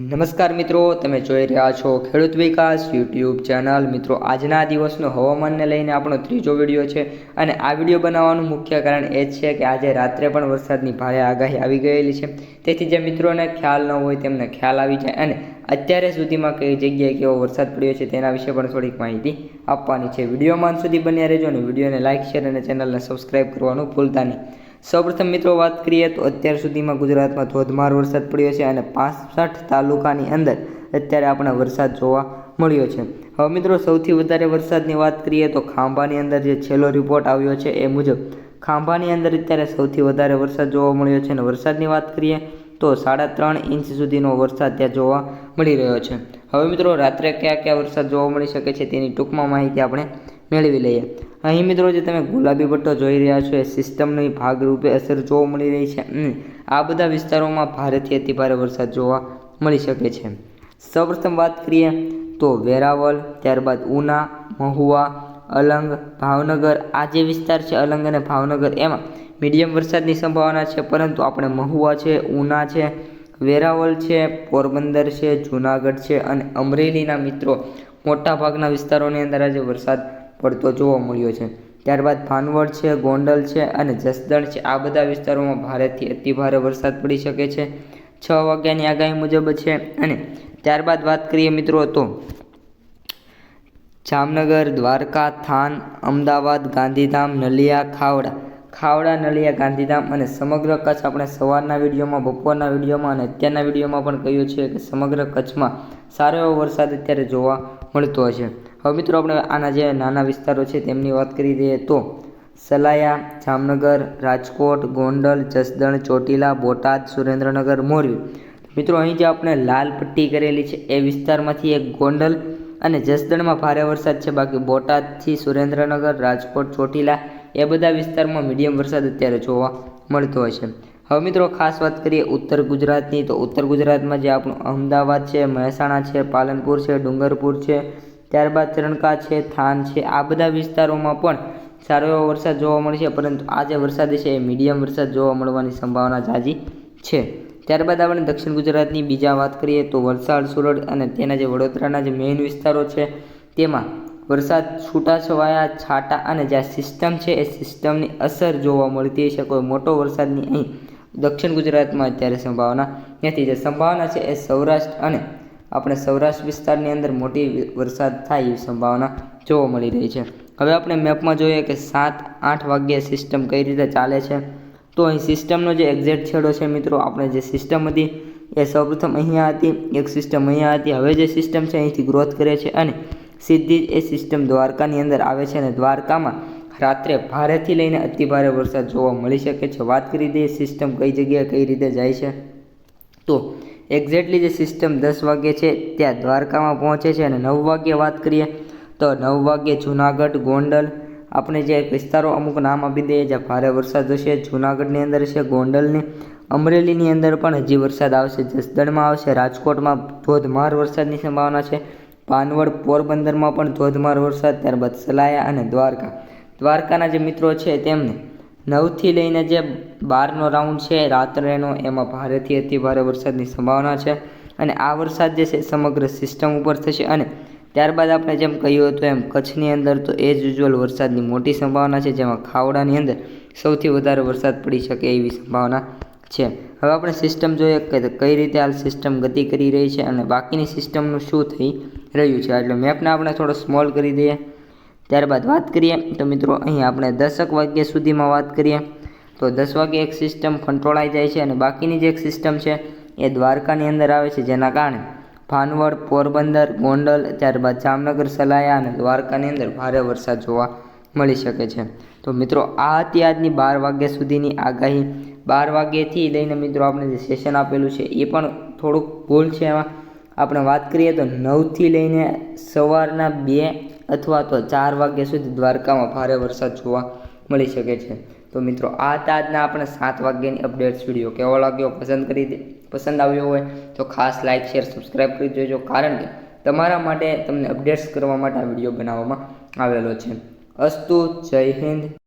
નમસ્કાર મિત્રો, તમે જોઈ રહ્યા છો ખેડૂત વિકાસ યુટ્યુબ ચેનલ. મિત્રો, આજના દિવસનો હવામાનને લઈને આપણો ત્રીજો વીડિયો છે અને આ વીડિયો બનાવવાનું મુખ્ય કારણ એ છે કે આજે રાત્રે પણ વરસાદની ભારે આગાહી આવી ગયેલી છે. તેથી જે મિત્રોને ખ્યાલ ન હોય તેમને ખ્યાલ આવી જાય અને અત્યારે સુધીમાં કઈ જગ્યાએ કેવો વરસાદ પડ્યો છે તેના વિશે પણ થોડીક માહિતી આપવાની છે. વિડીયોમાં સુધી બન્યા રહેજો અને વિડીયોને લાઇક શેર અને ચેનલને સબસ્ક્રાઈબ કરવાનું ભૂલતા નહીં. સૌપ્રથમ મિત્રો વાત કરીએ તો અત્યાર સુધીમાં ગુજરાતમાં ધોધમાર વરસાદ પડ્યો છે અને પાસઠ તાલુકાની અંદર અત્યારે આપણે વરસાદ જોવા મળ્યો છે. હવે મિત્રો સૌથી વધારે વરસાદની વાત કરીએ તો ખાંભાની અંદર જે છેલ્લો રિપોર્ટ આવ્યો છે એ મુજબ ખાંભાની અંદર અત્યારે સૌથી વધારે વરસાદ જોવા મળ્યો છે અને વરસાદની વાત કરીએ તો સાડા ત્રણ ઇંચ સુધીનો વરસાદ ત્યાં જોવા મળી રહ્યો છે. હવે મિત્રો રાત્રે કયા કયા વરસાદ જોવા મળી શકે છે તેની ટૂંકમાં માહિતી આપણે મેળવી લઈએ. અહીં મિત્રો જે તમે ગુલાબી પટ્ટો જોઈ રહ્યા છો, એ સિસ્ટમની ભાગરૂપે અસર જોવા મળી રહી છે. આ બધા વિસ્તારોમાં ભારેથી અતિભારે વરસાદ જોવા મળી શકે છે. સૌપ્રથમ વાત કરીએ તો વેરાવલ ત્યારબાદ ઉના, મહુવા, અલંગ, ભાવનગર. આ જે વિસ્તાર છે, અલંગ અને ભાવનગર, એમાં મીડિયમ વરસાદની સંભાવના છે, પરંતુ આપણે મહુવા છે, ઉના છે વેરાવલ છે, પોરબંદર છે, જૂનાગઢ છે અને અમરેલીના મિત્રો મોટાભાગના વિસ્તારોની અંદર આજે વરસાદ પડતો જોવા મળ્યો છે. ત્યારબાદ ભાનવડ છે, ગોંડલ છે અને જસદણ છે. આ બધા વિસ્તારોમાં ભારેથી અતિભારે વરસાદ પડી શકે છે. છ વાગ્યાની આગાહી મુજબ છે અને ત્યારબાદ વાત કરીએ મિત્રો તો જામનગર, દ્વારકા, થાન, અમદાવાદ, ગાંધીધામ, નલિયા, ખાવડા. ખાવડા, નલિયા, ગાંધીધામ અને સમગ્ર કચ્છ આપણે સવારના વિડીયોમાં, બપોરના વિડીયોમાં અને અત્યારના વિડીયોમાં પણ કહ્યું છે કે સમગ્ર કચ્છમાં સારો એવો વરસાદ અત્યારે જોવા મળતો હશે. હવે મિત્રો આપણે આના જે નાના વિસ્તારો છે તેમની વાત કરી દઈએ તો સલાયા, જામનગર, રાજકોટ, ગોંડલ, જસદણ, ચોટીલા, બોટાદ, સુરેન્દ્રનગર, મોરબી. મિત્રો અહીં જે આપણે લાલ પટ્ટી કરેલી છે એ વિસ્તારમાંથી એક ગોંડલ અને જસદણમાં ભારે વરસાદ છે. બાકી બોટાદથી સુરેન્દ્રનગર, રાજકોટ, ચોટીલા એ બધા વિસ્તારમાં મીડિયમ વરસાદ અત્યારે જોવા મળતો હોય છે. હવે મિત્રો ખાસ વાત કરીએ ઉત્તર ગુજરાતની તો ઉત્તર ગુજરાતમાં જે આપણું અમદાવાદ છે, મહેસાણા છે, પાલનપુર છે, ડુંગરપુર છે ત્યારબાદ ત્રણકા છે, થાન છે, આ બધા વિસ્તારોમાં પણ સારો એવો વરસાદ જોવા મળશે પરંતુ આ જે વરસાદ છે, એ મીડિયમ વરસાદ જોવા મળવાની સંભાવના જાજી છે. ત્યારબાદ આપણે દક્ષિણ ગુજરાતની બીજા વાત કરીએ તો વલસાડ, સુરત અને તેના જે વડોદરાના જે મેઇન વિસ્તારો છે, તેમાં વરસાદ છૂટાછવાયા, છાટા અને જે સિસ્ટમ છે, એ સિસ્ટમની અસર જોવા મળતી છે કોઈ મોટો વરસાદની અહીં દક્ષિણ ગુજરાતમાં અત્યારે સંભાવના નથી. જે સંભાવના છે, એ સૌરાષ્ટ્ર અને આપણે સૌરાષ્ટ્ર વિસ્તારની અંદર મોટી વરસાદ થાય એવી સંભાવના જોવા મળી રહી છે. હવે આપણે મેપમાં જોઈએ કે સાત આઠ વાગ્યે સિસ્ટમ કઈ રીતે ચાલે છે. તો અહીં સિસ્ટમનો જે એક્ઝેક્ટ છેડો છે મિત્રો, આપણે જે સિસ્ટમ હતી એ સૌપ્રથમ અહીંયા હતી, એક સિસ્ટમ અહીંયા હતી. હવે જે સિસ્ટમ છે અહીંથી ગ્રોથ કરે છે અને સીધી જ એ સિસ્ટમ દ્વારકાની અંદર આવે છે અને દ્વારકામાં રાત્રે ભારેથી લઈને અતિ ભારે વરસાદ જોવા મળી શકે છે. વાત કરી દઈએ સિસ્ટમ કઈ જગ્યાએ કઈ રીતે જાય છે. તો એક્ઝેક્ટલી જે સિસ્ટમ દસ વાગ્યે છે, ત્યાં દ્વારકામાં પહોંચે છે અને નવ વાગ્યે વાત કરીએ, તો નવ વાગ્યે જૂનાગઢ, ગોંડલ. આપણે જે વિસ્તારો અમુક નામ આપી દઈએ, જ્યાં ભારે વરસાદ હશે, જૂનાગઢની અંદર છે ગોંડલની. અમરેલીની અંદર પણ હજી વરસાદ આવશે, જસદણમાં આવશે, રાજકોટમાં ધોધમાર વરસાદની સંભાવના છે. પાનવડ પોરબંદરમાં પણ ધોધમાર વરસાદ, ત્યારબાદ સલાયા અને દ્વારકા. દ્વારકાના જે મિત્રો છે તેમને નવથી લઈને જે બારનો રાઉન્ડ છે, રાત્રેનો, એમાં ભારેથી અતિ ભારે વરસાદની સંભાવના છે. અને આ વરસાદ જે છે સમગ્ર સિસ્ટમ ઉપર થશે અને ત્યારબાદ આપણે જેમ કહ્યું હતું એમ, કચ્છની અંદર તો એ જ યુઝ્યુઅલ વરસાદની મોટી સંભાવના છે, જેમાં ખાવડાની અંદર સૌથી વધારે વરસાદ પડી શકે એવી સંભાવના છે. હવે આપણે સિસ્ટમ જોઈએ કે કઈ રીતે હાલ સિસ્ટમ ગતિ કરી રહી છે અને બાકીની સિસ્ટમનું શું થઈ રહ્યું છે. એટલે મેપને આપણે થોડો સ્મોલ કરી દઈએ. ત્યારબાદ વાત કરીએ, તો મિત્રો અહીં આપણે દસક વાગ્યા સુધીમાં વાત કરીએ. તો દસ વાગે એક સિસ્ટમ કંટ્રોલાઈ જાય છે અને બાકીની જે એક સિસ્ટમ છે, એ દ્વારકાની અંદર આવે છે, જેના કારણે ભાનવડ, પોરબંદર, ગોંડલ, ત્યારબાદ જામનગર, સલાયા અને દ્વારકાની અંદર ભારે વરસાદ જોવા મળી શકે છે. તો મિત્રો, આ હતી આજની બાર વાગ્યા સુધીની આગાહી. બાર વાગ્યાથી લઈને મિત્રો આપણે જે સેશન આપેલું છે, એ પણ થોડુંક ભૂલ છે એમાં. આપણે વાત કરીએ તો નવથી લઈને સવારના બે અથવા તો ચાર વાગ્યા સુધી દ્વારકામાં ભારે વરસાદ જોવા મળી શકે છે. તો મિત્રો, આ તાજના આપણે સાત વાગ્યાની અપડેટ્સ વીડિયો. કેવો લાગ્યો? પસંદ કરી દે, પસંદ આવ્યો હોય તો ખાસ લાઇક શેર સબસ્ક્રાઈબ કરી દેજો, કારણ કે તમારા માટે તમને અપડેટ્સ કરવા માટે આ વીડિયો બનાવવામાં આવેલો છે. અસ્તુ, જય હિન્દ.